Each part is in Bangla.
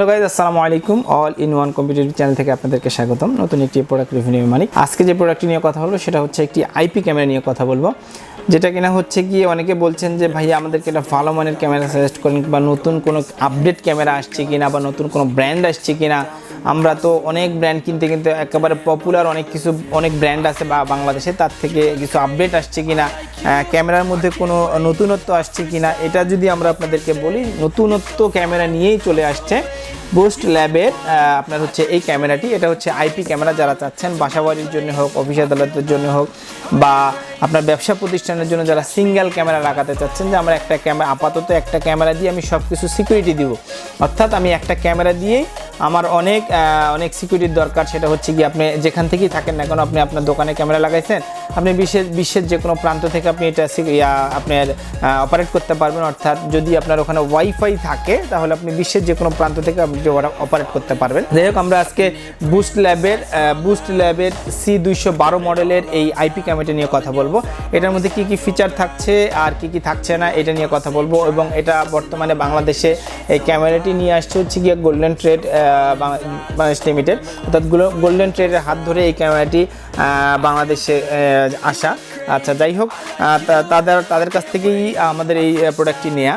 হ্যালো গাইজ আসসালামু আলাইকুম all in one competitive channel থেকে আপনাদেরকে স্বাগতম। নতুন একটি প্রোডাক্ট রিভিউ নিয়ে মালিক আজকে যে প্রোডাক্টটি নিয়ে কথা বলব, সেটা হচ্ছে একটি আইপি ক্যামেরা নিয়ে কথা বলব। যেটা কিনা হচ্ছে গিয়ে অনেকে বলছেন যে ভাই আমাদেরকে একটা ভালো মানের ক্যামেরা সাজেস্ট করেন বা নতুন কোনো আপডেট ক্যামেরা আসছে কিনা বা নতুন কোনো ব্র্যান্ড আসছে কিনা? আমরা তো অনেক ব্র্যান্ড কিনতে কিনতে একেবারে পপুলার অনেক কিছু, অনেক ব্র্যান্ড আছে বা বাংলাদেশে, তার থেকে কিছু আপডেট আসছে কিনা ক্যামেরার মধ্যে কোনো নতুনত্ব আসছে কিনা, এটা যদি আমরা আপনাদেরকে বলি, নতুনত্ব ক্যামেরা নিয়েই চলে আসছে বুস্ট ল্যাবের আপনার হচ্ছে এই ক্যামেরাটি এটা হচ্ছে আইপি ক্যামেরা যারা চাচ্ছেন, বাসাবাড়ির জন্য হোক অফিস আদালতের জন্য হোক, বা আপনার ব্যবসা প্রতিষ্ঠানের জন্য যারা সিঙ্গেল ক্যামেরা লাগাতে চাচ্ছেন, যে আমরা একটা ক্যামেরা আপাতত একটা ক্যামেরা দিয়ে আমি সব কিছু সিকিউরিটি দিব। অর্থাৎ আমি একটা ক্যামেরা দিয়েই আমার অনেক অনেক সিকিউরিটির দরকার, সেটা হচ্ছে কি আপনি যেখান থেকেই থাকেন না কেন, আপনি আপনার দোকানে ক্যামেরা লাগাইছেন, আপনি বিশ্বের বিশ্বের যে কোনো প্রান্ত থেকে আপনি এটা আপনার অপারেট করতে পারবেন, অর্থাৎ যদি আপনার ওখানে ওয়াইফাই থাকে, তাহলে আপনি বিশ্বের যে কোনো প্রান্ত থেকে আপনি অপারেট করতে পারবেন। যাই হোক, আমরা আজকে বুস্ট ল্যাবের বুস্ট ল্যাবের সি দুইশো বারো মডেলের এই আইপি ক্যামেরাটা নিয়ে কথা বলব। এটার মধ্যে কি কি ফিচার থাকছে, আর কি কি থাকছে না, এটা নিয়ে কথা বলব, এবং এটা বর্তমানে বাংলাদেশে এই ক্যামেরাটি নিয়ে আসছে হচ্ছে গিয়ে গোল্ডেন ট্রেড বাংলাদেশ লিমিটেড। অর্থাৎ গোল্ডেন ট্রেডের হাত ধরে এই ক্যামেরাটি বাংলাদেশে আসা। আচ্ছা যাই হোক তাদের তাদের কাছ থেকেই আমাদের এই প্রোডাক্টটি নেওয়া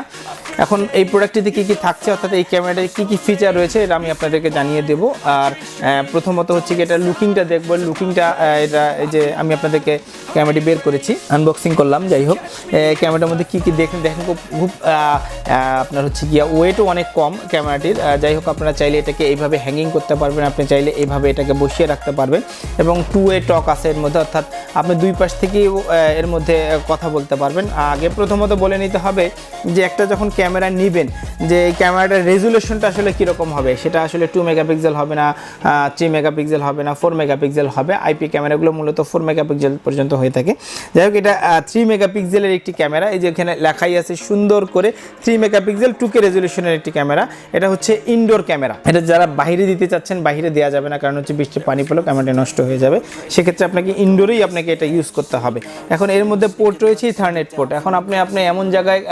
এখন এই প্রোডাক্টটিতে কী কী থাকছে, অর্থাৎ এই ক্যামেরাটার কী কী ফিচার রয়েছে, এটা আমি আপনাদেরকে জানিয়ে দেব। আর প্রথমত হচ্ছে কি এটা লুকিংটা দেখব। লুকিংটা এটা এই যে আমি আপনাদেরকে ক্যামেরাটি বের করেছি আনবক্সিং করলাম, যাই হোক। ক্যামেরাটার মধ্যে কী কী দেখেন দেখেন খুব আপনার হচ্ছে গিয়া ওয়েটও অনেক কম ক্যামেরাটির যাই হোক, আপনারা চাইলে এটাকে এইভাবে হ্যাঙ্গিং করতে পারবেন, আপনি চাইলে এইভাবে এটাকে বসিয়ে রাখতে পারবেন। এবং টু ওয়ে টক আছে এর মধ্যে, অর্থাৎ আপনি দুই পাশ থেকেই এর মধ্যে কথা বলতে পারবেন। আগে প্রথমত বলে নিতে হবে যে একটা যখন ক্যামেরা নেবেন, যে ক্যামেরাটার রেজুলেশনটা আসলে কীরকম হবে? সেটা আসলে টু মেগাপিক্সেল হবে না থ্রি মেগাপিক্সেল হবে না ফোর মেগাপিক্সেল হবে। আইপি ক্যামেরাগুলো মূলত ফোর মেগাপিক্সেল পর্যন্ত হয়ে থাকে। যাই হোক, এটা থ্রি মেগাপিক্সেলের একটি ক্যামেরা। এই যে এখানে লেখাই আছে সুন্দর করে থ্রি মেগাপিক্সেল টুকে রেজুলেশনের একটি ক্যামেরা। এটা হচ্ছে ইনডোর ক্যামেরা। এটা যারা বাইরে দিতে চাচ্ছেন, বাইরে দেওয়া যাবে না, কারণ হচ্ছে বৃষ্টির পানি পেলেও ক্যামেরাটা নষ্ট হয়ে যাবে। সেক্ষেত্রে আপনাকে ইনডোরেই আপনাকে এটা ইউজ করতে হবে। এখন এর মধ্যে পোর্ট রয়েছে ইথারনেট পোর্ট এখন আপনি আপনি এমন জায়গায়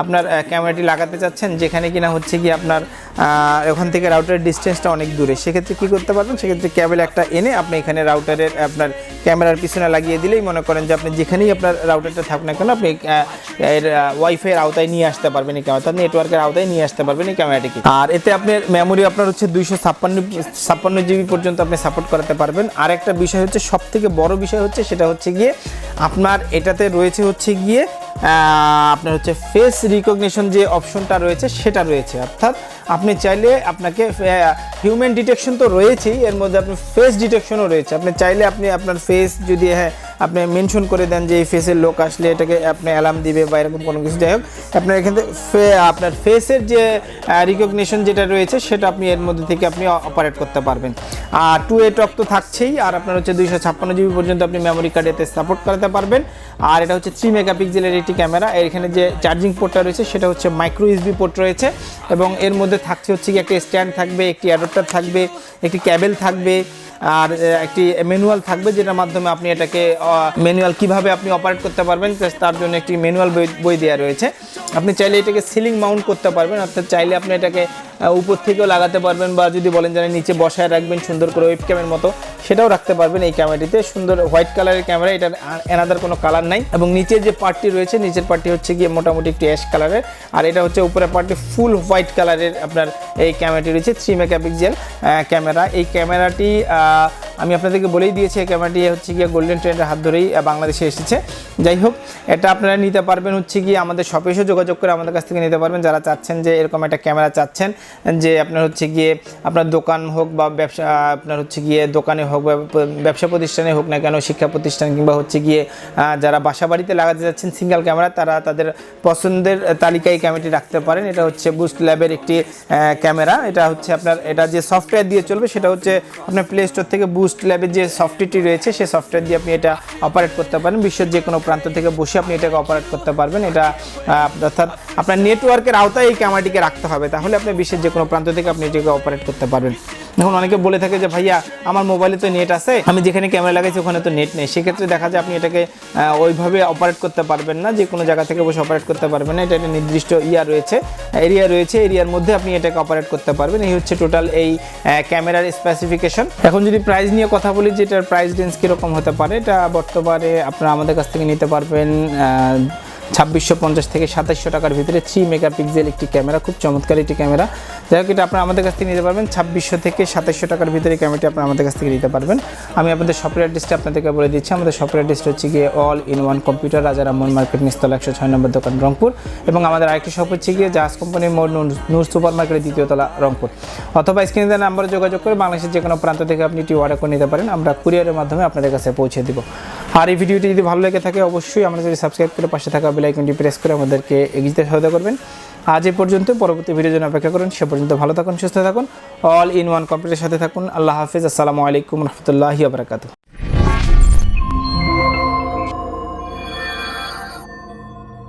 আপনার ক্যামেরাটি লাগাতে চাচ্ছেন যেখানে কিনা হচ্ছে কি আপনার ওখান থেকে রাউটারের ডিস্টেন্সটা অনেক দূরে। সেক্ষেত্রে কী করতে পারবেন? সেক্ষেত্রে ক্যাবেল একটা এনে আপনি এখানে রাউটারের আপনার ক্যামেরার পিছনে লাগিয়ে দিলেই মনে করেন যে আপনি যেখানেই আপনার রাউটারটা থাকুন না কেন, আপনি এর ওয়াইফাইয়ের আওতায় নিয়ে আসতে পারবেন এই ক্যামেরা নেটওয়ার্কের আওতায় নিয়ে আসতে পারবেন এই ক্যামেরাটিকে আর এতে আপনার মেমোরি আপনার হচ্ছে দুইশো ছাপ্পান্ন ছাপ্পান্ন জিবি পর্যন্ত আপনি সাপোর্ট করাতে পারবেন। আর একটা বিষয় হচ্ছে সব থেকে বড় বিষয় হচ্ছে সেটা হচ্ছে গিয়ে আপনার এটাতে রয়েছে হচ্ছে গিয়ে আপনার হচ্ছে ফেস রিকগনিশন যে অপশনটা রয়েছে সেটা রয়েছে। অর্থাৎ আপনি চাইলে আপনাকে হিউম্যান ডিটেকশন তো রয়েছেই, এর মধ্যে আপনার ফেস ডিটেকশনও রয়েছে। আপনি চাইলে আপনি আপনার ফেস যদি হ্যাঁ আপনি মেনশন করে দেন যে এই ফেসের লোক আসলে এটাকে আপনি অ্যালার্ম দিবে বা এরকম কোনো কিছু। যাই হোক, আপনার এখান থেকে আপনার ফেসের যে রিকগনিশন যেটা রয়েছে, সেটা আপনি এর মধ্যে থেকে আপনি অপারেট করতে পারবেন। আর টু এ টক তো থাকছেই, আর আপনার হচ্ছে দুইশো ছাপ্পান্ন জিবি পর্যন্ত আপনি মেমোরি কার্ড এতে সাপোর্ট করাতে পারবেন। আর এটা হচ্ছে থ্রি মেগাপিক্সেলের একটি ক্যামেরা এখানে যে চার্জিং পোর্টটা রয়েছে, সেটা হচ্ছে মাইক্রো ইউএসবি পোর্ট রয়েছে। এবং এর মধ্যে থাকছে হচ্ছে কি, একটা স্ট্যান্ড থাকবে, একটি অ্যাডাপ্টার থাকবে, একটি ক্যাবেল থাকবে। আর একটি ম্যানুয়াল থাকবে যেটার মাধ্যমে আপনি এটাকে ম্যানুয়াল কীভাবে আপনি অপারেট করতে পারবেন তার জন্য একটি ম্যানুয়াল বই দেওয়া রয়েছে। আপনি চাইলে এটাকে সিলিং মাউন্ট করতে পারবেন, অর্থাৎ চাইলে আপনি এটাকে উপর থেকেও লাগাতে পারবেন বা যদি বলেন যে নিচে বসায় রাখবেন সুন্দর করে ওয়েব ক্যামের মতো, সেটাও রাখতে পারবেন এই ক্যামেরাটিতে সুন্দর হোয়াইট কালারের ক্যামেরা এটার এনাদার কোনো কালার নাই। এবং নিচের যে পার্টটি রয়েছে, নিচের পার্টটি হচ্ছে গিয়ে মোটামুটি একটু অ্যাশ কালারের আর এটা হচ্ছে উপরের পার্টটি ফুল হোয়াইট কালারের আপনার এই ক্যামেরাটি রয়েছে থ্রি মেগাপিক্সেল ক্যামেরা এই ক্যামেরাটি আমি আপনাদেরকে বলেই দিয়েছি, এই ক্যামেরাটি হচ্ছে গিয়ে গোল্ডেন ট্রেন্ডের হাত ধরেই বাংলাদেশে এসেছে। যাই হোক, এটা আপনারা নিতে পারবেন হচ্ছে গিয়ে আমাদের শপে এসে যোগাযোগ করে আমাদের কাছ থেকে নিতে পারবেন। যারা চাচ্ছেন যে এরকম একটা ক্যামেরা চাচ্ছেন, যে আপনার হচ্ছে গিয়ে আপনার দোকান হোক বা ব্যবসা, আপনার হচ্ছে গিয়ে দোকানে হোক বা ব্যবসা প্রতিষ্ঠানে হোক না কেন, শিক্ষা প্রতিষ্ঠান কিংবা হচ্ছে গিয়ে যারা বাসা বাড়িতে লাগাতে যাচ্ছেন সিঙ্গেল ক্যামেরা তারা তাদের পছন্দের তালিকায় ক্যামেরাটি রাখতে পারেন। এটা হচ্ছে বুস্ট ল্যাবের একটি ক্যামেরা এটা হচ্ছে আপনার, এটা যে সফটওয়্যার দিয়ে চলবে, সেটা হচ্ছে আপনার প্লে স্টোর থেকে বুস্ট ল্যাবের যে সফটওয়্যারটি রয়েছে, সেই সফটওয়্যার দিয়ে আপনি এটা অপারেট করতে পারেন। বিশ্বের যে কোনো প্রান্ত থেকে বসে আপনি এটাকে অপারেট করতে পারবেন। এটা অর্থাৎ আপনার নেটওয়ার্কের আওতায় এই ক্যামেরাটিকে রাখতে হবে। তাহলে আপনি বিশ্বের যে কোনো প্রান্ত থেকে আপনি এটাকে অপারেট করতে পারবেন। এখন অনেকে বলে থাকে যে, ভাইয়া, আমার মোবাইলে তো নেট আছে। আমি যেখানে ক্যামেরা লাগাইছি, ওখানে তো নেট নেই। সেক্ষেত্রে দেখা যায় আপনি এটাকে ওইভাবে অপারেট করতে পারবেন না। যে কোনো জায়গা থেকে বসে অপারেট করতে পারবেন না। এটা একটা নির্দিষ্ট ইয়া রয়েছে। এরিয়া রয়েছে এরিয়ার মধ্যে আপনি এটাকে অপারেট করতে পারবেন। এই হচ্ছে টোটাল এই ক্যামেরার স্পেসিফিকেশন এখন যদি প্রাইস নিয়ে কথা বলি যে এটার প্রাইস রেঞ্জ কীরকম হতে পারে, এটা বর্তমানে আপনারা আমাদের কাছ থেকে নিতে পারবেন ছাব্বিশশো পঞ্চাশ থেকে সাতাশশো টাকার ভিতরে থ্রি মেগাপিক্সেল একটি ক্যামেরা খুব চমৎকার একটি ক্যামেরা যাই হোক, এটা আপনারা আমাদের কাছ থেকে নিতে পারবেন। ছাব্বিশশো থেকে সাতাশশো টাকার ভিতরে ক্যামেরাটি আপনারা আমাদের কাছ থেকে নিতে পারবেন। আমি আপনাদের শপের অ্যাড্রেসটা আপনাদেরকে বলে দিচ্ছি। আমাদের শপের অ্যাড্রেসটা হচ্ছে গিয়ে অল ইন ওয়ান কম্পিউটার রাজা রামমোহন মার্কেট নিস্তলা একশো ছয় নম্বর দোকান, রংপুর। এবং আমাদের আরেকটি শপ হচ্ছে গিয়ে জাহাজ কোম্পানির মোড় নূর- সুপার মার্কেটের দ্বিতীয় তলা, রংপুর। অথবা স্ক্রিনে নাম্বারে যোগাযোগ করে বাংলাদেশের যে কোনো প্রান্ত থেকে আপনি এটি অর্ডার করে নিতে পারেন। আমরা কুরিয়ারের মাধ্যমে আপনাদের কাছে পৌঁছে দিব। আর এই ভিডিওটি যদি ভালো লেগে থাকে, অবশ্যই আমাদের সাবস্ক্রাইব করে পাশে থাকা বেল আইকনটি প্রেস করে আমাদেরকে এগিয়ে যেতে সহায়তা করবেন। আজ এ পর্যন্ত, পরবর্তী ভিডিও জন্য অপেক্ষা করুন। সে পর্যন্ত ভালো থাকুন, সুস্থ থাকুন। অল ইন ওয়ান কম্পিউটারের সাথে থাকুন। আল্লাহ হাফিজ। আসসালামু আলাইকুম রহমতুল্লাহি আবরাকাতু